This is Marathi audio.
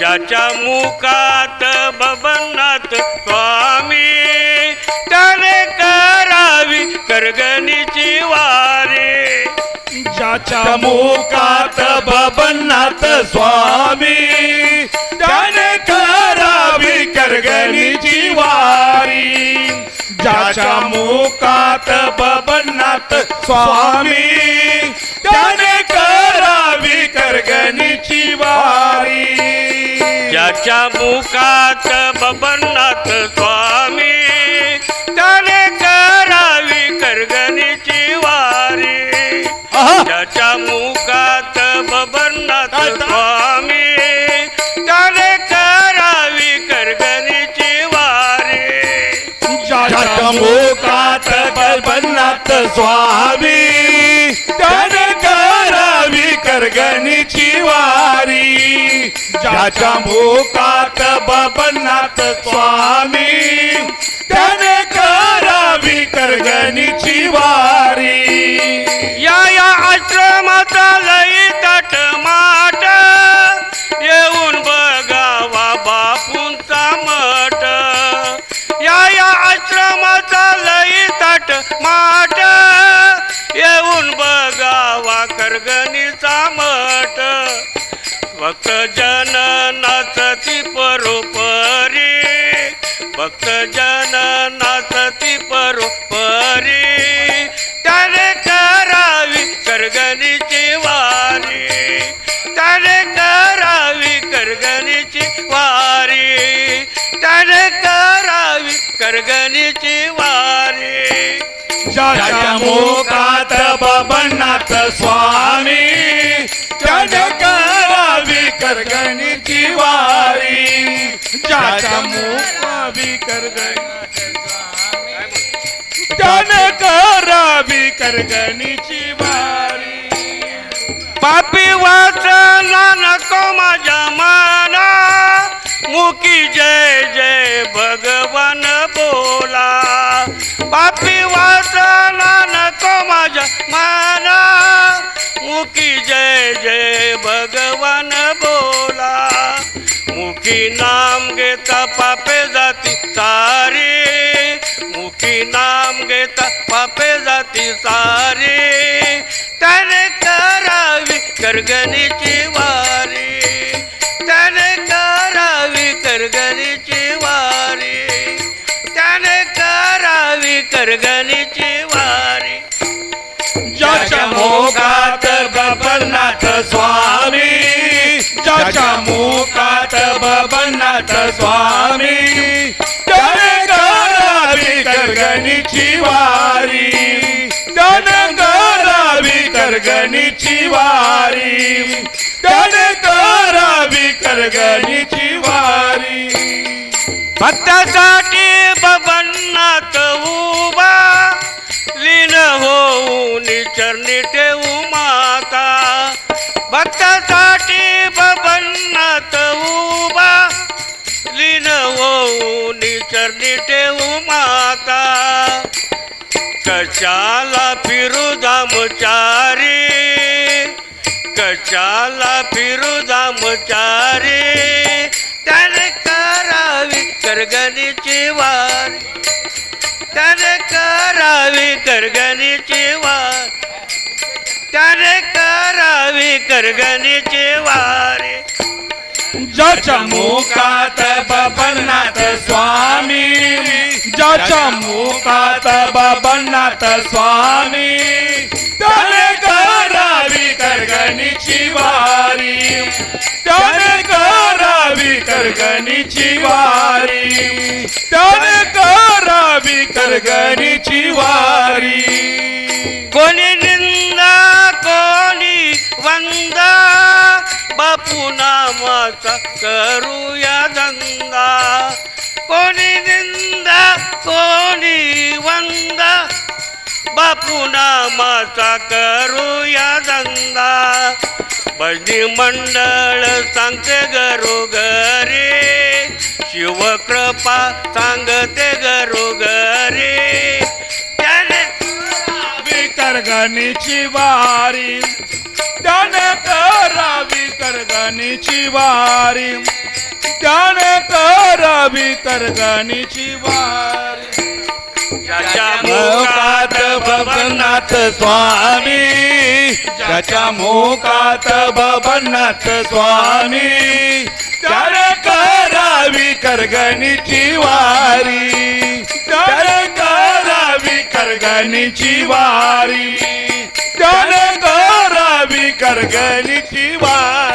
ज्याच्या मुखात बबनाथ स्वामी त्याने करावी करगणीची वारी. ज्याच्या मुखात बबनाथ स्वामी त्याने करावी करगणीची वारी. ज्याच्या मुखात बबनाथ स्वामी त्याने करावी करगणीची वारी. ज्याच्या मुखात बबनाथ स्वामी. त्याने करावी करगणीची वारी. ज्याच्या मुखात बबनाथ स्वामी. त्याने करावी करगणीची वारी. ज्याच्या मुखात बबनाथ स्वामी. त्याने करावी करगणीची वारी. ज्याच्या मुखात बाबनाथ स्वामी त्याने करावी करगणीची वारी. या या आश्रमाचा लई तट माट येऊन बघावा बापूंचा मठ. या या आश्रमाचा लई तट माट येऊन बघावा करगणीचा मठ. भक्त जन नाचती परोपरी. भक्त जन नाचती परोपरी. त्याने करावी करगणीची वारी. त्याने करावी करगणीची वारी. त्याने करावी करगणीची वारी. ज्याच्या मोकात बबनाथ स्वामी त्याने करगणीची वारी ज्याच्या मुखावी करगणी त्याने करावी करगणीची वारी. पापी वाचला नको माझ्या मना. मुकी जय जय भगवान बोला. पापी वाचला नको माझ्या मना. मुकी जय जय भगवान मुखी नाम घेता पापे जाती सारी. मुखी नाम घेता पापे जाती सारी. त्याने करावी करगणीची वारी. त्याने करावी करगणीची वारी. त्याने करावी करगणी स्वामी. त्याने करावी करगणीची वारी. त्याने करावी करगणीची वारी. त्याने करावी करगणीची वारी. भक्तासाठी बबन्नाथ उभा. लीन होऊन चरणी ठेवू चरणी माता. कशाला फिरू दामचारी? कशाला फिरू दामचारी? त्याने करावी करगणीची वार. त्याने करावी करगणीची वार. त्याने करावी करगणीची वारी. ज्याच्या मुखात बबनाथ स्वामी ज्याच्या मुखात बबनाथ स्वामी त्याने करावी करगणीची वारी। त्याने करावी करगणीची वारी। त्याने करावी करगणीची पुन्हा नामाचा करूया धंदा. कोणी निंदा कोणी वंदा. बापू नामाचा करूया धंदा. भजनी मंडळ सांगते घरोघरी. शिवकृपा सांगते घरोघरी. त्याने करावी करगणीची वारी. त्याने करावी करगणीची वारी. करावी करगणीची वारी. ज्याच्या मोकात स्वामी. ज्याच्या मोकात भवनाथ स्वामी. त्याने करावी करगणीची वारी. त्याने करावी करगणीची वारी. त्याने करावी करगणीची वारी.